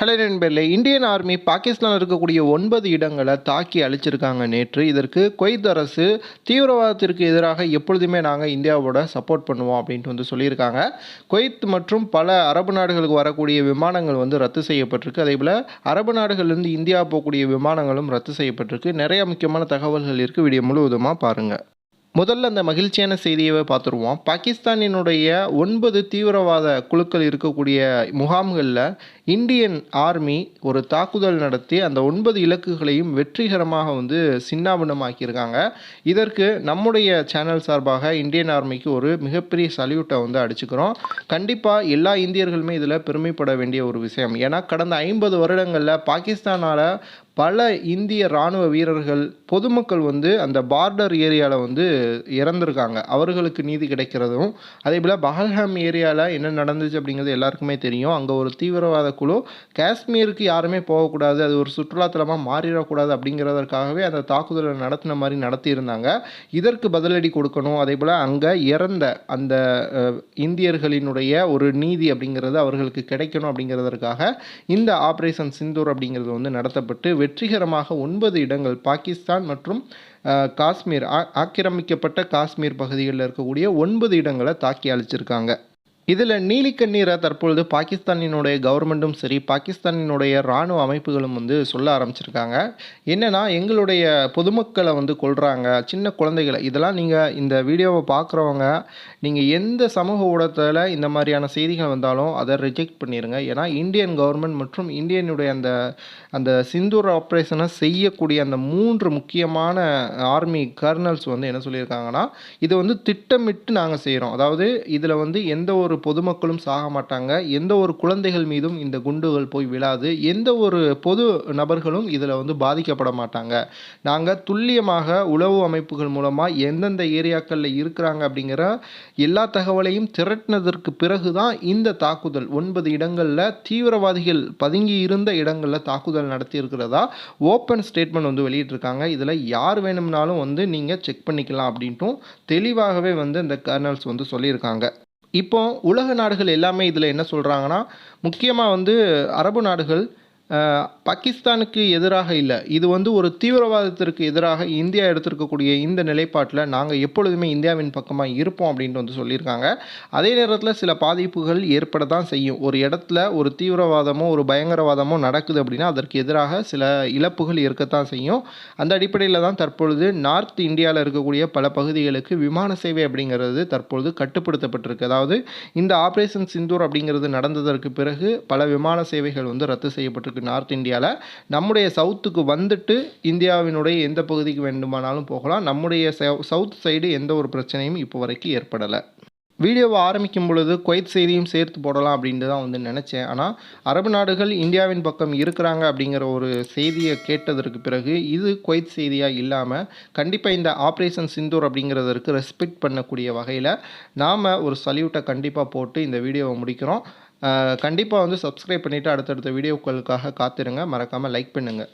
Hello நண்பர்களே Indian army பாகிஸ்தானில் இருக்கக்கூடிய ஒன்பது இடங்களை தாக்கி அழிச்சிருக்காங்க நேற்று. இதற்கு குவைத் அரசு தீவிரவாதத்திற்கு எதிராக எப்பொழுதுமே நாங்கள் இந்தியாவோட சப்போர்ட் பண்ணுவோம் அப்படின்ட்டு வந்து சொல்லியிருக்காங்க. குவைத் மற்றும் பல அரபு நாடுகளுக்கு வரக்கூடிய விமானங்கள் வந்து ரத்து செய்யப்பட்டிருக்கு. அதே போல் அரபு நாடுகள்லேருந்து இந்தியா போகக்கூடிய விமானங்களும் ரத்து செய்யப்பட்டிருக்கு. நிறைய முக்கியமான தகவல்கள் இருக்குது வீடியோ முழுவதுமாக பாருங்கள் முதல்ல அந்த மகிழ்ச்சியான செய்தியவே பார்த்துருவோம். பாகிஸ்தானினுடைய ஒன்பது தீவிரவாத குழுக்கள் இருக்கக்கூடிய முகாம்களில் இந்தியன் ஆர்மி ஒரு தாக்குதல் நடத்தி அந்த ஒன்பது இலக்குகளையும் வெற்றிகரமாக வந்து சின்னாபின்னமாக்கியிருக்காங்க இதற்கு நம்முடைய சேனல் சார்பாக இந்தியன் ஆர்மிக்கு ஒரு மிகப்பெரிய சல்யூட்டை வந்து அடிச்சுக்கிறோம். கண்டிப்பாக எல்லா இந்தியர்களுமே இதில் பெருமைப்பட வேண்டிய ஒரு விஷயம். ஏன்னா கடந்த ஐம்பது வருடங்களில் பாகிஸ்தானால் பல இந்திய இராணுவ வீரர்கள் பொதுமக்கள் வந்து அந்த பார்டர் ஏரியாவில் வந்து இறந்துருக்காங்க. அவர்களுக்கு நீதி கிடைக்கிறதும் அதே போல் பஹல்ஹாம் ஏரியாவில் என்ன நடந்துச்சு அப்படிங்கிறது எல்லாருக்குமே தெரியும். அங்கே ஒரு தீவிரவாத குழு காஷ்மீருக்கு யாருமே போகக்கூடாது அது ஒரு சுற்றுலாத்தலமாக மாறிடக்கூடாது அப்படிங்கிறதற்காகவே அந்த தாக்குதலை நடத்தின மாதிரி நடத்தியிருந்தாங்க. இதற்கு பதிலடி கொடுக்கணும். அதே போல் அங்கே இறந்த அந்த இந்தியர்களினுடைய ஒரு நீதி அப்படிங்கிறது அவர்களுக்கு கிடைக்கணும் அப்படிங்கிறதற்காக இந்த ஆப்ரேஷன் சிந்தூர் அப்படிங்கிறது வந்து நடத்தப்பட்டு வெற்றிகரமாக ஒன்பது இடங்கள் பாகிஸ்தான் மற்றும் காஷ்மீர். ஆ- ஆக்கிரமிக்கப்பட்ட காஷ்மீர் பகுதிகளில் இருக்கக்கூடிய ஒன்பது இடங்களை தாக்கி அழிச்சிருக்காங்க. இதில் நீலிக்கண்ணீரை தற்பொழுது பாகிஸ்தானினுடைய கவர்மெண்ட்டும் சரி பாகிஸ்தானினுடைய இராணுவ அமைப்புகளும் வந்து சொல்ல ஆரம்பிச்சிருக்காங்க. என்னென்னா எங்களுடைய பொதுமக்களை வந்து கொள்கிறாங்க சின்ன குழந்தைகளை. இதெல்லாம் நீங்கள் இந்த வீடியோவை பார்க்குறவங்க நீங்கள் எந்த சமூக ஊடகத்தில் இந்த மாதிரியான செய்திகள் வந்தாலும் அதை ரிஜெக்ட் பண்ணிடுங்க ஏன்னா இந்தியன் கவர்மெண்ட் மற்றும் இந்தியனுடைய அந்த அந்த சிந்தூர் ஆப்ரேஷனை செய்யக்கூடிய அந்த மூன்று முக்கியமான ஆர்மி கர்னல்ஸ் வந்து என்ன சொல்லியிருக்காங்கன்னா இது வந்து திட்டமிட்டு நாங்கள் செய்கிறோம் அதாவது இதில் வந்து எந்த ஒரு பொதுமக்களும் சாக மாட்டாங்க. எந்த ஒரு குழந்தைகள் மீதும் இந்த குண்டுகள் போய் விழாது. எந்த ஒரு பொது நபர்களும் இதில் வந்து பாதிக்கப்பட மாட்டாங்க. நாங்கள் துல்லியமாக உளவு அமைப்புகள் மூலமாக எந்தெந்த ஏரியாக்களில் இருக்கிறாங்க அப்படிங்கிற எல்லா தகவலையும் திரட்டினதற்கு பிறகு தான் இந்த தாக்குதல் ஒன்பது இடங்களில் தீவிரவாதிகள் பதுங்கி இருந்த இடங்களில் தாக்குதல் நடத்தி இருக்கிறதா ஓப்பன் ஸ்டேட்மெண்ட் வந்து வெளியிட்டிருக்காங்க. இதில் யார் வேணும்னாலும் வந்து நீங்கள் செக் பண்ணிக்கலாம் அப்படின்ட்டும் தெளிவாகவே வந்து இந்த கர்னல்ஸ் வந்து சொல்லியிருக்காங்க. இப்போ உலக நாடுகள் எல்லாமே இதில் என்ன சொல்கிறாங்கன்னா முக்கியமாக வந்து அரபு நாடுகள் பாகிஸ்தானுக்கு எதிராக இல்லை. இது வந்து ஒரு தீவிரவாதத்திற்கு எதிராக இந்தியா எடுத்திருக்கக்கூடிய இந்த நிலைப்பாட்டில் நாங்கள் எப்பொழுதுமே இந்தியாவின் பக்கமாக இருப்போம் அப்படின்ட்டு வந்து சொல்லியிருக்காங்க. அதே நேரத்தில் சில பாதிப்புகள் ஏற்பட தான் செய்யும். ஒரு இடத்துல ஒரு தீவிரவாதமோ ஒரு பயங்கரவாதமோ நடக்குது அப்படின்னா அதற்கு எதிராக சில இழப்புகள் இருக்கத்தான் செய்யும். அந்த அடிப்படையில் தான் தற்பொழுது நார்த் இந்தியாவில் இருக்கக்கூடிய பல பகுதிகளுக்கு விமான சேவை அப்படிங்கிறது தற்பொழுது கட்டுப்படுத்தப்பட்டிருக்கு. அதாவது இந்த ஆப்ரேஷன் சிந்தூர் அப்படிங்கிறது நடந்ததற்கு பிறகு பல விமான சேவைகள் வந்து ரத்து செய்யப்பட்டிருக்கு. நார்த் இந்தியாவில் நம்முடைய சவுத்துக்கு வந்துட்டு இந்தியாவினுடைய எந்த பகுதிக்கு வேண்டுமானாலும் போகலாம். நம்முடைய சவுத் சைடு எந்த ஒரு பிரச்சனையும் இப்போ வரைக்கும் ஏற்படலை. வீடியோவை ஆரம்பிக்கும் பொழுது குவைத் செய்தியும் சேர்த்து போடலாம் அப்படின்ட்டு தான் வந்து நினச்சேன். ஆனால் அரபு நாடுகள் இந்தியாவின் பக்கம் இருக்கிறாங்க அப்படிங்கிற ஒரு செய்தியை கேட்டதற்கு பிறகு இது குவைத் செய்தியாக இல்லாமல் கண்டிப்பாக இந்த ஆப்ரேஷன் சிந்தூர் அப்படிங்கிறதற்கு ரெஸ்பெக்ட் பண்ணக்கூடிய வகையில் நாம் ஒரு சல்யூட்டை கண்டிப்பாக போட்டு இந்த வீடியோவை முடிக்கிறோம். கண்டிப்பாக வந்து சப்ஸ்கிரைப் பண்ணிவிட்டு அடுத்தடுத்த வீடியோக்களுக்காக காத்திருங்க. மறக்காமல் லைக் பண்ணுங்கள்